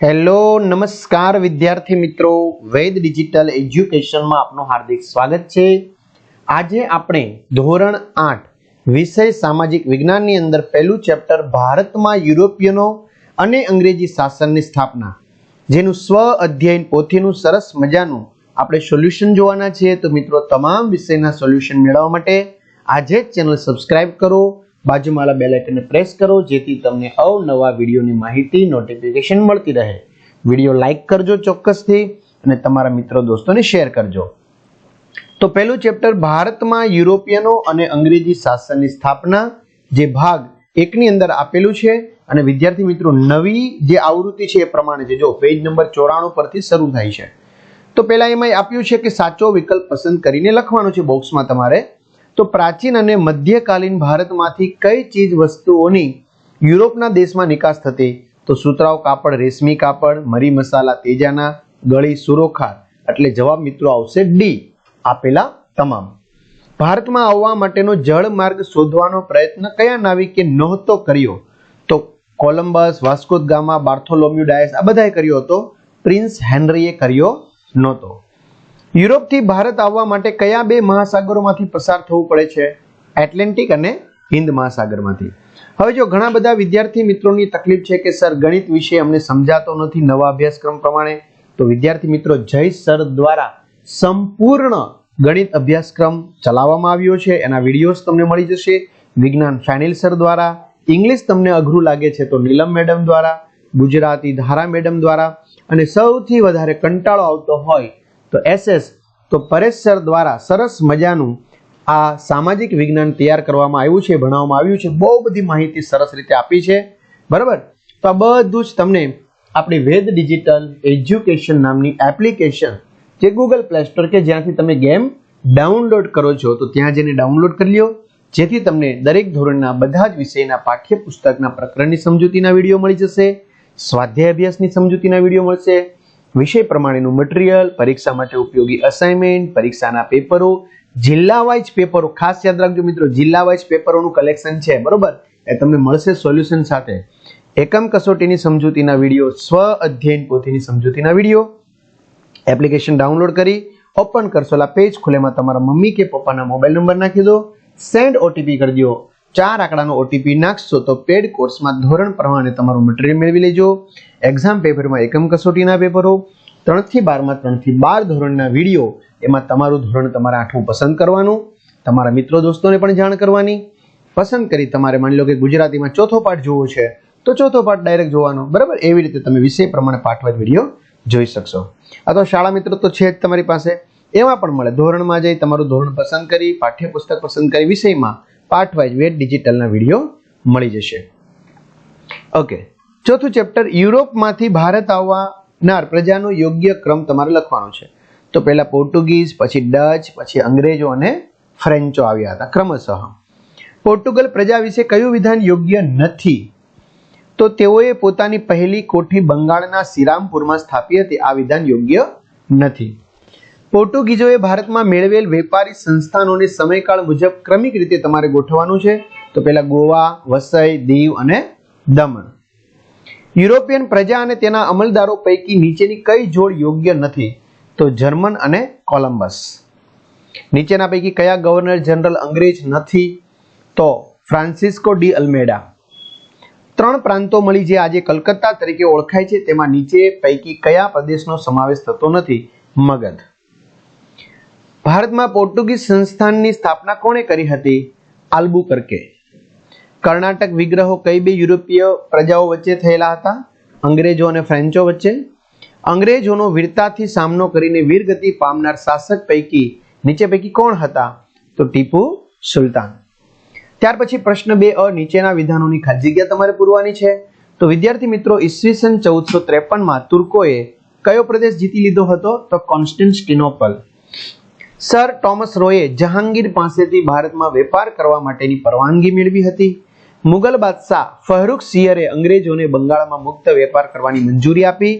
Hello નમસ્કાર વિદ્યાર્થી મિત્રો. વેદ ડિજિટલ એજ્યુકેશનમાં આપનું હાર્દિક સ્વાગત છે. આજે આપણે ધોરણ આઠ, વિષય સામાજિક વિજ્ઞાનની અંદર પહેલું ચેપ્ટર ભારતમાં યુરોપિયનો અને અંગ્રેજી શાસનની સ્થાપના, જેનું સ્વ અધ્યયન પોથીનું સરસ મજાનું આપણે સોલ્યુશન જોવાના છીએ. તો મિત્રો, તમામ વિષયના સોલ્યુશન મેળવવા માટે આજે જ ચેનલ સબસ્ક્રાઇબ કરો. બાજુમાં આઇકનને પ્રેસ કરો, જેથી તમને અવનવા વિડીયોની માહિતી નોટિફિકેશન મળતી રહે. વીડિયો લાઇક કરજો ચોક્કસથી અને તમારા મિત્રો દોસ્તોને શેર કરજો. તો પહેલું ચેપ્ટર ભારતમાં યુરોપિયનો અને અંગ્રેજી શાસનની સ્થાપના, જે ભાગ એકની અંદર આપેલું છે. અને વિદ્યાર્થી મિત્રો, નવી જે આવૃત્તિ છે એ પ્રમાણે જો પેજ નંબર ચોરાણું પરથી શરૂ થાય છે. તો પહેલાં એમાં આપ્યું છે કે સાચો વિકલ્પ પસંદ કરીને લખવાનો છે બોક્સમાં તમારે. તો પ્રાચીન અને મધ્યકાલીન ભારતમાંથી કઈ ચીજ વસ્તુઓની યુરોપના દેશમાં નિકાસ થતી? તો સુતરાઉ કાપડ, રેશમી કાપડ, મરી મસાલા તેજાના, ગળી સુરોખાર. એટલે જવાબ મિત્રો આવશે ડી આપેલા તમામ. ભારતમાં આવવા માટેનો જળ માર્ગ શોધવાનો પ્રયત્ન કયા નાવિકે નહોતો કર્યો? તો Columbus Vasco Gama, Bartholomew Dias આ બધાએ કર્યો હતો. પ્રિન્સ હેનરીએ કર્યો નહોતો. યુરોપથી ભારત આવવા માટે કયા બે મહાસાગરોમાંથી પસાર થવું પડે છે? એટલેન્ટિક અને હિન્દ મહાસાગરમાંથી. હવે જો ઘણા બધા વિદ્યાર્થી મિત્રોની તકલીફ છે કે, સર, ગણિત વિશે અમને સમજાતો નથી નવા અભ્યાસક્રમ પ્રમાણે, તો વિદ્યાર્થી મિત્રો, જય સર દ્વારા સંપૂર્ણ ગણિત અભ્યાસક્રમ ચલાવવામાં આવ્યો છે. એના વિડીયોઝ તમને મળી જશે. વિજ્ઞાન ફેનિલ સર દ્વારા, ઇંગ્લિશ તમને અઘરું લાગે છે તો નીલમ મેડમ દ્વારા, ગુજરાતી ધારા મેડમ દ્વારા, અને સૌથી વધારે કંટાળો આવતો હોય તો એસએસ, તો પરેશ દ્વારા સરસ મજાનું આ સામાજિક વિજ્ઞાન તૈયાર કરવામાં આવ્યું છે, ભણાવવામાં આવ્યું છે, બહુ બધી માહિતી સરસ રીતે આપી છે. બરાબર? તો આ બધું જ તમને આપણી વેદ ડિજિટલ એજ્યુકેશન નામની એપ્લિકેશન જે ગૂગલ પ્લે સ્ટોર કે જ્યાંથી તમે ગેમ ડાઉનલોડ કરો છો, તો ત્યાં જઈને ડાઉનલોડ કરી લ્યો. જેથી તમને દરેક ધોરણના બધા જ વિષયના પાઠ્યપુસ્તકના પ્રકરણની સમજૂતીના વીડિયો મળી જશે, સ્વાધ્યાય અભ્યાસની સમજૂતીના વીડિયો મળશે વિષય પ્રમાણેનું મટીરિયલ પરીક્ષા માટે ઉપયોગી અસાઇનમેન્ટ પરીક્ષાના પેપરો જિલ્લા વાઇઝ પેપરો. ખાસ યાદ રાખજો મિત્રો જિલ્લા વાઇઝ પેપરોનું કલેક્શન છે, બરોબર? એ તમને મળશે સોલ્યુશન સાથે. એકમ કસોટીની સમજૂતીના વીડિયો, સ્વ અધ્યયન પોથીની સમજૂતીના વીડિયો. એપ્લિકેશન ડાઉનલોડ કરી, ઓપન કરશો. પેજ ખુલેમાં તમારા મમ્મી કે પપ્પાના મોબાઈલ નંબર નાખી દો. સેન્ડ ઓટીપી કરી દો. ચાર આંકડાનો ઓટીપી નાખશો તો પેડ કોર્સમાં ધોરણ પ્રમાણે તમારું મટીરિયલ મેળવી લેજો. એક્ઝામ પેપરમાં એકમ કસોટીના પેપરો ત્રણથી બારમાં ત્રણથી બાર ધોરણના વીડિયો એમાં તમારું ધોરણ તમારે આઠમું પસંદ કરવાનું, તમારા મિત્રો દોસ્તોને પણ જાણ કરવાની. પસંદ કરી તમારે માની લો કે ગુજરાતીમાં ચોથો પાઠ જોવો છે, તો ચોથો પાઠ ડાયરેક્ટ જોવાનો. બરાબર? એવી રીતે તમે વિષય પ્રમાણે પાઠવાજ વીડિયો જોઈ શકશો. અથવા શાળા મિત્ર તો છે જ તમારી પાસે. એમાં પણ મળે. ધોરણમાં જઈ તમારું ધોરણ પસંદ કરી, પાઠ્યપુસ્તક પસંદ કરી વિષયમાં. પાર્ટ વાઇઝ વેટ ડિજિટલના વીડિયો મળી જશે. ઓકે ચોથું ચેપ્ટર યુરોપમાંથી ભારત આવવાનાર પ્રજાનો યોગ્ય ક્રમ તમારે લખવાનો છે. તો પહેલાં પોર્ટુગીઝ, પછી ડચ, પછી અંગ્રેજો અને ફ્રેન્ચો આવ્યા હતા. ક્રમશઃ. પોર્ટુગલ પ્રજા વિશે કયું વિધાન યોગ્ય નથી? તો તેઓએ પોતાની પહેલી કોઠી બંગાળના શ્રીરામપુરમાં સ્થાપી હતી. આ વિધાન યોગ્ય નથી. પોર્ટુગીઝોએ ભારતમાં મેળવેલ વેપારી સંસ્થાનોને સમયકાળ મુજબ ક્રમિક રીતે તમારે ગોઠવવાનું છે. તો પહેલા ગોવા, વસઈ, દીવ અને દમણ. યુરોપિયન પ્રજા અને તેના અમલદારો પૈકી નીચેની કઈ જોડ યોગ્ય નથી? તો જર્મન અને કોલંબસ. નીચેના પૈકી કયા ગવર્નર જનરલ અંગ્રેજ નથી? તો ફ્રાન્સિસ્કો ડી અલ્મેડા. ત્રણ પ્રાંતો મળી જે આજે કલકત્તા તરીકે ઓળખાય છે. તેમાં નીચે પૈકી કયા પ્રદેશનો સમાવેશ થતો નથી? મગધ. ભારતમાં પોર્ટુગીઝ સંસ્થાનની સ્થાપના કોણે કરી હતી? આલ્બુકર્કે. કર્ણાટક વિગ્રહો કઈ બે યુરોપીય પ્રજાઓ વચ્ચે થયેલા હતા? અંગ્રેજો અને ફ્રેન્ચો વચ્ચે. અંગ્રેજોનો વીરતાથી સામનો કરીને વીરગતિ પામનાર શાસક પૈકી નીચે પૈકી કોણ હતા? તો ટીપુ સુલતાન. ત્યાર પછી પ્રશ્ન બે અ, નીચેના વિધાનોની ખાલી જગ્યા તમારે પૂરવાની છે. તો વિદ્યાર્થી મિત્રો ઈસવીસન ચૌદસો ત્રેપનમાં તુર્કોએ કયો પ્રદેશ જીતી લીધો હતો? તો કોન્સ્ટન્ટિનોપલ. સર ટોમસ રોયે જહાંગીર પાસેથી ભારતમાં વેપાર કરવા માટેની પરવાનગી મેળવી હતી. મુગલ બાદશાહ ફહરુખ સિયરે અંગ્રેજોને બંગાળમાં મુક્ત વેપાર કરવાની મંજૂરી આપી.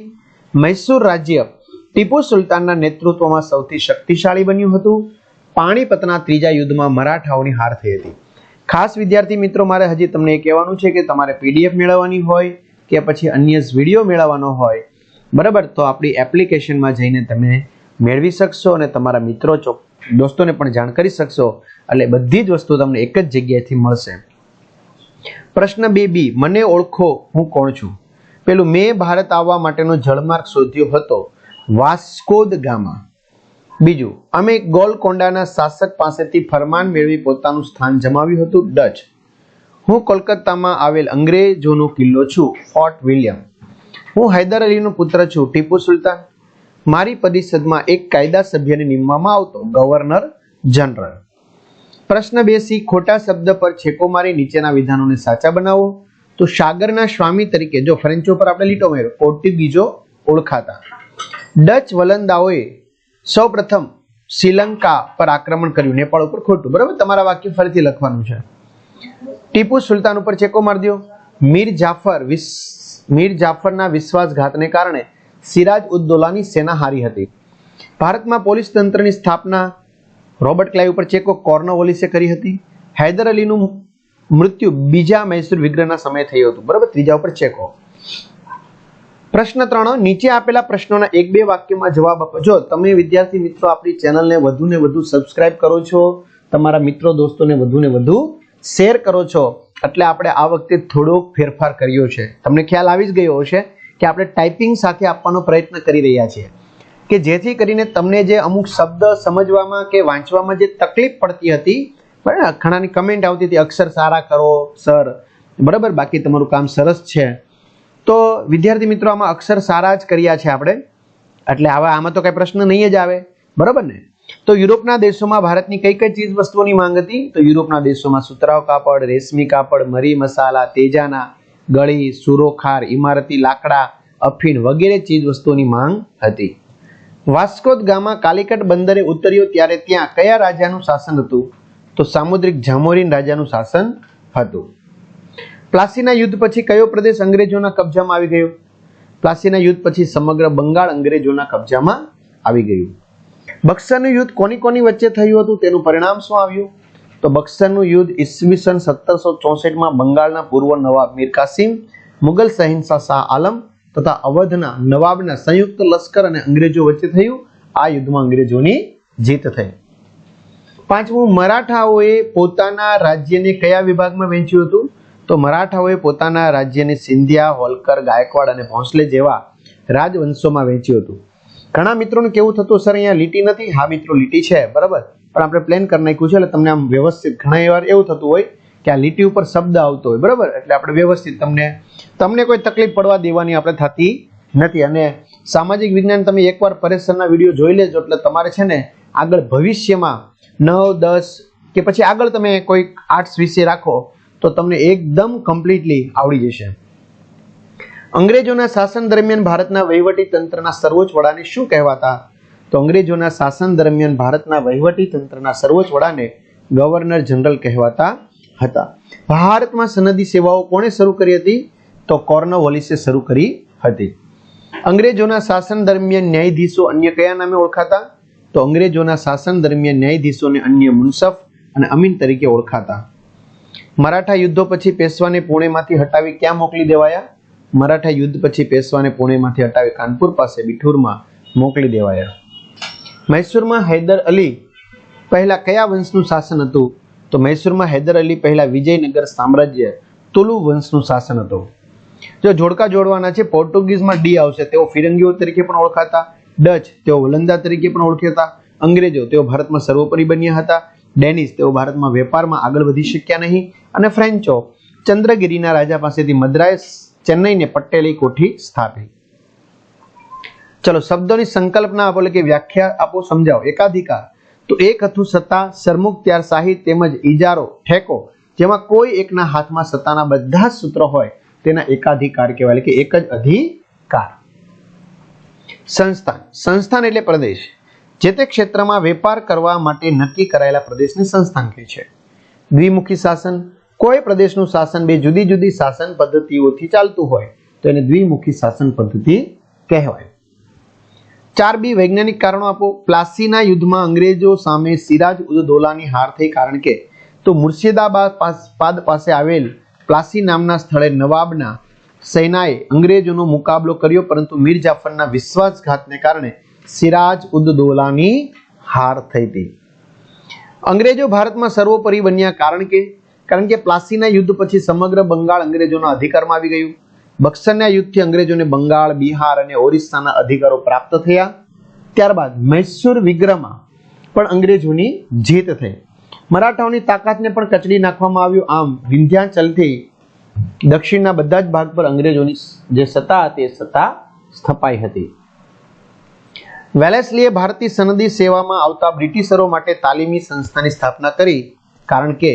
મૈસૂર રાજ્ય ટીપુ સુલતાનના નેતૃત્વમાં સૌથી શક્તિશાળી બન્યું હતું. પાણીપતના ત્રીજા યુદ્ધમાં મરાઠાઓની હાર થઈ હતી. ખાસ વિદ્યાર્થી મિત્રો, મારે હજી તમને એ કહેવાનું છે કે તમારે પીડીએફ મેળવવાની હોય કે પછી અન્ય વીડિયો મેળવવાનો હોય, બરાબર? તો આપણી એપ્લિકેશનમાં જઈને તમે મેળવી શકશો અને તમારા મિત્રો દોસ્તોને પણ જાણ કરી શકશો. એટલે બધી જ વસ્તુ તમને એક જ જગ્યાએથી મળશે. પ્રશ્ન બે બી, મને ઓળખો, હું કોણ છું? પેલું, મેં ભારત આવવા માટેનો જળમાર્ગ શોધ્યો હતો. Vasco da Gama. બીજું, અમે ગોલકોંડાના શાસક પાસેથી ફરમાન મેળવી પોતાનું સ્થાન જમાવ્યું હતું, ડચ. હું કોલકાતામાં આવેલ અંગ્રેજોનો કિલ્લો છું, ફોર્ટ વિલિયમ. હું હૈદર અલીનો પુત્ર છું, ટીપુ સુલતાન. મારી પરિષદમાં એક કાયદા સભ્યને નિમવામાં આવતો ગવર્નર જનરલ. પ્રશ્ન બે સી, ખોટા શબ્દ પર છેકો મારી નીચેના વિધાનોને સાચા બનાવો. તો સાગરના સ્વામી તરીકે જો ફ્રેન્ચો પર આપણે લીટો મેળવ્યો પોર્ટુગીઝો ઓળખાતા. ડચ વલંદાઓએ સૌપ્રથમ શ્રીલંકા પર આક્રમણ કર્યું, નેપાળ ઉપર ખોટું, બરાબર? તમારા વાક્ય ફરીથી લખવાનું છે. ટીપુ સુલતાન ઉપર ચેકો મારી દો મીર જાફર મીર જાફરના વિશ્વાસઘાતને કારણે સિરાજ ઉદ્દોલાની સેના હારી હતી. ભારતમાં પોલીસ તંત્રની સ્થાપના રોબર્ટ ક્લાઇવ ઉપર ચેકો કોર્નવોલિસે કરી હતી. હૈદર અલીનું મૃત્યુ બીજા મૈસૂર વિગ્રહના સમયે થયું હતું. બરાબર? ત્રીજા ઉપર ચેકો. પ્રશ્ન ત્રણ, નીચે આપેલા પ્રશ્નોના એક બે વાક્યમાં જવાબ આપો. જો તમે વિદ્યાર્થી મિત્રો આપણી ચેનલને વધુ ને વધુ સબસ્ક્રાઇબ કરો છો, તમારા મિત્રો દોસ્તોને વધુ ને વધુ શેર કરો છો, એટલે આપણે આ વખતે થોડોક ફેરફાર કર્યો છે. તમને ખ્યાલ આવી જ ગયો હશે. કે આપણે ટાઈપિંગ સાથે આપવાનો પ્રયત્ન કરી રહ્યા છીએ. કે જેથી કરીને તમને જે અમુક શબ્દ સમજવામાં કે વાંચવામાં જે તકલીફ પડતી હતી, બરાબર, ઘણાની કમેન્ટ આવતી હતી, અક્ષર સારા કરો, સર, બરાબર, બાકી તમારું કામ સરસ છે. તો વિદ્યાર્થી મિત્રો, આમાં અક્ષર સારા જ કર્યા છે આપણે. એટલે આવા આમાં તો કઈ પ્રશ્ન નહીં જ આવે. બરાબર ને? તો યુરોપના દેશોમાં ભારતની કઈ કઈ ચીજ વસ્તુઓની માંગ હતી? તો યુરોપના દેશોમાં સુતરાવ કાપડ, રેશમી કાપડ, મરી મસાલા, તેજાના ગળી, સુરોખાર ઇમારતી લાકડા, અફીણ વગેરે ચીજ વસ્તુઓની માંગ હતી. વાસ્કોદ ગામા કાલિકટ બંદરે ઉતર્યો ત્યારે ત્યાં કયા રાજાનું શાસન હતું? તો સામુદ્રિક જામોરીન રાજાનું શાસન હતું. પ્લાસીના યુદ્ધ પછી કયો પ્રદેશ અંગ્રેજોના કબજામાં આવી ગયો? પ્લાસીના યુદ્ધ પછી સમગ્ર બંગાળ અંગ્રેજોના કબજામાં આવી ગયું. બક્સરનું યુદ્ધ કોની કોની વચ્ચે થયું હતું? તેનું પરિણામ શું આવ્યું? તો બક્સરનું યુદ્ધ ઈસવીસન સત્તરસો ચોસઠમાં બંગાળના પૂર્વ નવાબ મીર કાસિમ, મુગલ સહિંસા શાહ આલમ તથા અવધના નવાબના સંયુક્ત લશ્કર અને અંગ્રેજો વચ્ચે થયું. આ યુદ્ધમાં અંગ્રેજોની જીત થઈ. પાંચમું, મરાઠાઓએ પોતાના રાજ્યને કયા વિભાગમાં વહેંચ્યું હતું? તો મરાઠાઓએ પોતાના રાજ્યને સિંધિયા, હોલકર, ગાયકવાડ અને ભોંસલે જેવા રાજવંશોમાં વહેંચ્યું હતું. ઘણા મિત્રોને કેવું થતું? સર, અહીંયા લીટી નથી. હા, મિત્રો, લીટી છે. બરાબર. પણ આપણે પ્લેન કરી નાખ્યું છે, એટલે તમને આમ વ્યવસ્થિત ઘણા વાર એવું થતું હોય કે આ લીટી ઉપર શબ્દ આવતો હોય, બરાબર? એટલે આપણે વ્યવસ્થિત તમને તમને કોઈ તકલીફ પડવા દેવાની આપણે થતી નથી. અને સામાજિક વિજ્ઞાન તમે એકવાર પરેશરના વીડિયો જોઈ લેજો, એટલે તમારે છે ને આગળ ભવિષ્યમાં નવ, દસ કે પછી આગળ તમે કોઈ આર્ટ્સ વિશે રાખો, તો તમને એકદમ કમ્પ્લીટલી આવડી જશે. અંગ્રેજોના શાસન દરમિયાન ભારતના વહીવટી તંત્રના સર્વોચ્ચ વડાને શું કહેવાતા? તો અંગ્રેજોના શાસન દરમિયાન ભારતના વહીવટી તંત્રના સર્વોચ્ચ વડાને ગવર્નર જનરલ કહેવાતા હતા. ભારતમાં સનદી સેવાઓ કોણે શરૂ કરી હતી? તો કોર્નવોલિસે શરૂ કરી હતી. અંગ્રેજોના શાસન દરમિયાન ન્યાયાધીશો અન્ય કયા નામે ઓળખાતા? તો અંગ્રેજોના શાસન દરમિયાન ન્યાયાધીશોને અન્ય મુનસફ અને અમીન તરીકે ઓળખાતા. મરાઠા યુદ્ધો પછી પેશવાને પુણેમાંથી હટાવી ક્યાં મોકલી દેવાયા? મરાઠા યુદ્ધ પછી પેશવાને પુણેમાંથી હટાવી કાનપુર પાસે બિઠુરમાં મોકલી દેવાયા. મૈસૂરમાં હૈદર અલી પહેલા કયા વંશનું શાસન હતું? તો મૈસૂરમાં હૈદર અલી પહેલા વિજયનગર સામ્રાજ્ય તુલુ વંશનું શાસન હતું. જો જોડકા જોડવાના છે, પોર્ટુગીઝમાં ડી આવશે, તેઓ ફિરંગીઓ તરીકે પણ ઓળખાતા, ડચ તેઓ વલંદા તરીકે પણ ઓળખાતા, અંગ્રેજો તેઓ ભારતમાં સર્વોપરી બન્યા હતા ડેનિશ તેઓ ભારતમાં વેપારમાં આગળ વધી શક્યા નહીં અને ફ્રેન્ચો ચંદ્રગીરીના રાજા પાસેથી મદ્રાસ, ચેન્નઈને પટેલી કોઠી સ્થાપી. ચલો, શબ્દોની સંકલ્પના આપો એટલે કે વ્યાખ્યા આપો, સમજાવો. એકાધિકાર. તો એક હતું સત્તા સરમુખત્યાર સાહિત તેમજ ઈજારો, ઠેકો, જેમાં કોઈ એકના હાથમાં સત્તાના બધા સૂત્રો હોય, તેના એકાધિકાર કહેવાય કે એક જ અધિકાર. સંસ્થાન. સંસ્થાન એટલે પ્રદેશ. જે તે ક્ષેત્રમાં વેપાર કરવા માટે નક્કી કરાયેલા પ્રદેશને સંસ્થાન કહે છે. દ્વિમુખી શાસન. કોઈ પ્રદેશનું શાસન બે જુદી જુદી શાસન પદ્ધતિઓથી ચાલતું હોય, તો એને દ્વિમુખી શાસન પદ્ધતિ કહેવાય. ચાર બી વૈજ્ઞાનિક કારણો આપો. પ્લાસીના યુદ્ધમાં અંગ્રેજો સામે સિરાજ ઉદ દૌલાની હાર થઈ કારણ કે તો મુર્શિદાબાદ પાસે આવેલ પ્લાસી નામના સ્થળે નવાબના સેનાએ અંગ્રેજોનો મુકાબલો કર્યો, પરંતુ મીર જાફરના વિશ્વાસઘાતને કારણે સિરાજ ઉદ દૌલાની હાર થઈ હતી અંગ્રેજો ભારતમાં સર્વોપરી બન્યા કારણ કે કારણ કે પ્લાસીના યુદ્ધ પછી સમગ્ર બંગાળ અંગ્રેજોના અધિકારમાં આવી ગયું. બક્સરના યુદ્ધથી અંગ્રેજોને બંગાળ, બિહાર અને ઓરિસ્સાના અધિકારો પ્રાપ્ત થયા. ત્યારબાદ મૈસૂર વિગ્રહમાં પણ અંગ્રેજોની જીત થઈ. મરાઠાઓની તાકાતને પણ કચડી નાખવામાં આવ્યું. આમ વિંધ્યાચલથી દક્ષિણના બધા જ ભાગ પર અંગ્રેજોની જે સત્તા હતી, એ સત્તા સ્થપાઈ હતી. વેલેસ્લીએ ભારતીય સનદી સેવામાં આવતા બ્રિટિશરો માટે તાલીમી સંસ્થાની સ્થાપના કરી, કારણ કે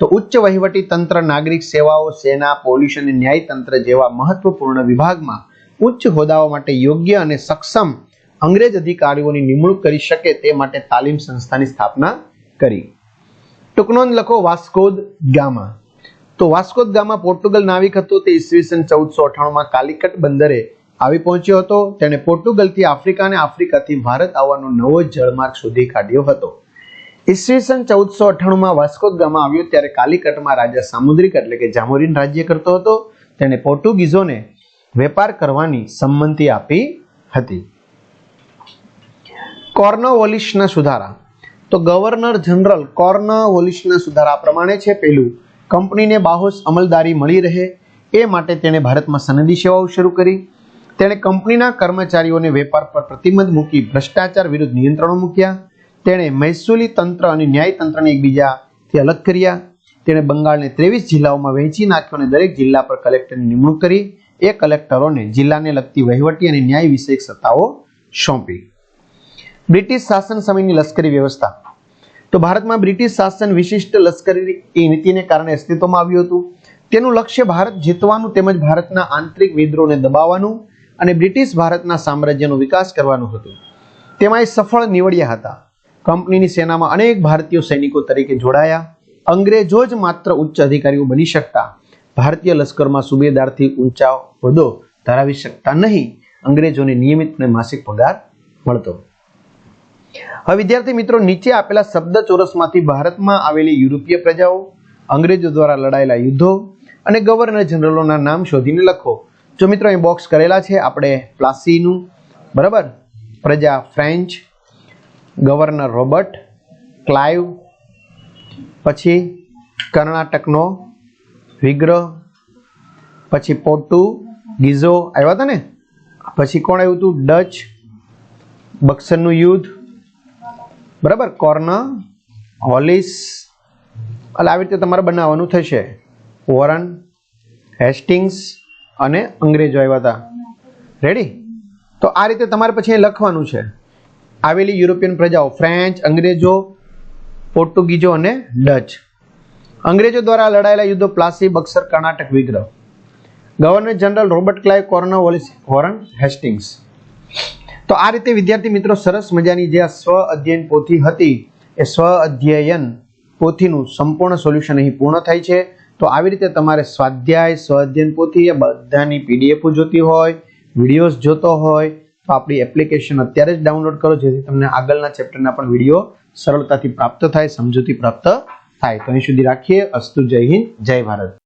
તો ઉચ્ચ વહીવટી તંત્ર, નાગરિક સેવાઓ, સેના, પોલીસ અને ન્યાયતંત્ર જેવા મહત્વપૂર્ણ વિભાગમાં ઉચ્ચ હોદ્દાઓ માટે યોગ્ય અને સક્ષમ અંગ્રેજ અધિકારીઓની નિમણૂક કરી શકે તે માટે તાલીમ સંસ્થાની સ્થાપના કરી. ટૂંકનોંધ લખો, વાસ્કોદ ગામા. તો વાસ્કોદ ગામા પોર્ટુગલ નાવિક હતો. તે ઈસવીસન ચૌદસો અઠાણુંમાં કાલિકટ બંદરે આવી પહોંચ્યો હતો. તેણે પોર્ટુગલથી આફ્રિકા અને આફ્રિકાથી ભારત આવવાનો નવો જળમાર્ગ શોધી કાઢ્યો હતો. ઈસવીસન ચૌદસો અઠાણુંમાં વાસ્કો ગામા આવ્યો ત્યારે કાલિકટમાં રાજા સામુદ્રિક એટલે કે જામોરીન રાજ્ય કરતો હતો. તેણે પોર્ટુગીઝોને વેપાર કરવાની સંમતિ આપી હતી. કોર્નોવોલિશના સુધારા. તો ગવર્નર જનરલ કોર્નોવોલિશના સુધારા પ્રમાણે છે પહેલું, કંપનીને બાહોશ અમલદારી મળી રહે, એ માટે તેણે ભારતમાં સનદી સેવાઓ શરૂ કરી. તેણે કંપનીના કર્મચારીઓને વેપાર પર પ્રતિબંધ મૂકી ભ્રષ્ટાચાર વિરુદ્ધ નિયંત્રણો મૂક્યા. તેણે મહેસૂલી તંત્ર અને ન્યાય તંત્રને એકબીજાથી અલગ કર્યા. તેણે બંગાળને ત્રેવીસ જિલ્લાઓમાં વહેંચી નાખ્યો અને દરેક જિલ્લા પર કલેક્ટરની નિમણૂક કરી. એ કલેક્ટરોને જિલ્લાને લગતી વહીવટી અને ન્યાય વિષયક સત્તાઓ સોંપી. બ્રિટિશ શાસન સમયની લશ્કરી વ્યવસ્થા. તો ભારતમાં બ્રિટિશ શાસન વિશિષ્ટ લશ્કરી નીતિને કારણે અસ્તિત્વમાં આવ્યું હતું. તેનું લક્ષ્ય ભારત જીતવાનું તેમજ ભારતના આંતરિક વિદ્રોહને દબાવવાનું અને બ્રિટિશ ભારતના સામ્રાજ્યનો વિકાસ કરવાનું હતું. તેમાં એ સફળ નીવડ્યા હતા. કંપનીની સેનામાં અનેક ભારતીય સૈનિકો તરીકે જોડાયા. અંગ્રેજો જ માત્ર ઉચ્ચ અધિકારીઓ બની શકતા. ભારતીય લશ્કરમાં સુબેદારથી ઊંચા હોદ્દો ધરાવી શકતા નહીં. અંગ્રેજોને નિયમિત અને માસિક પગાર મળતો. હવે વિદ્યાર્થી મિત્રો, નીચે આપેલા શબ્દ ચોરસમાંથી ભારતમાં આવેલી યુરોપીય પ્રજાઓ, અંગ્રેજો દ્વારા લડાયેલા યુદ્ધો અને ગવર્નર જનરલોના નામ શોધીને લખો. જો મિત્રો અહીં બોક્સ કરેલા છે, આપણે પ્લાસીનું, બરાબર? પ્રજા ફ્રેન્ચ ગવર્નર રોબર્ટ ક્લાઇવ પછી કર્ણાટકનો વિગ્રહ, પછી પોર્ટુ ગીઝો આવ્યા હતા ને? પછી કોણ આવ્યું હતું? ડચ, બક્સરનું યુદ્ધ. બરાબર? કોર્ન હોલિસ એટલે આવી રીતે તમારે બનાવવાનું થશે. વોરન, હેસ્ટિંગ્સ અને અંગ્રેજો આવ્યા હતા. રેડી તો આ રીતે તમારે પછી લખવાનું છે. આવેલી યુરોપિયન પ્રજાઓ, ફ્રેન્ચ, અંગ્રેજો પોર્ટુગીઝો અને ડચ. અંગ્રેજો દ્વારા લડાયેલા યુદ્ધો પ્લાસી, બક્સર, કર્ણાટક વિગ્રહ. Governor general Robert Clive Cornwallis Warren Hastings. તો આ રીતે વિદ્યાર્થી મિત્રો સરસ મજાની જે સ્વ અધ્યયન પોથી હતી, એ સ્વ અધ્યયન પોથીનું સંપૂર્ણ સોલ્યુશન અહીં પૂર્ણ થાય છે. તો આવી રીતે તમારે સ્વાધ્યાય, સ્વ અધ્યયન પોથી એ બધાની પીડીએફ જોતી હોય, વિડીયોઝ જોતો હોય તો આપણી એપ્લિકેશન અત્યારે જ ડાઉનલોડ કરો, જેથી તમને આગળના ચેપ્ટરના પણ વીડિયો સરળતાથી પ્રાપ્ત થાય, સમજૂતી પ્રાપ્ત થાય. તો અહીં સુધી રાખીએ. અસ્તુ જય હિન્દ, જય ભારત.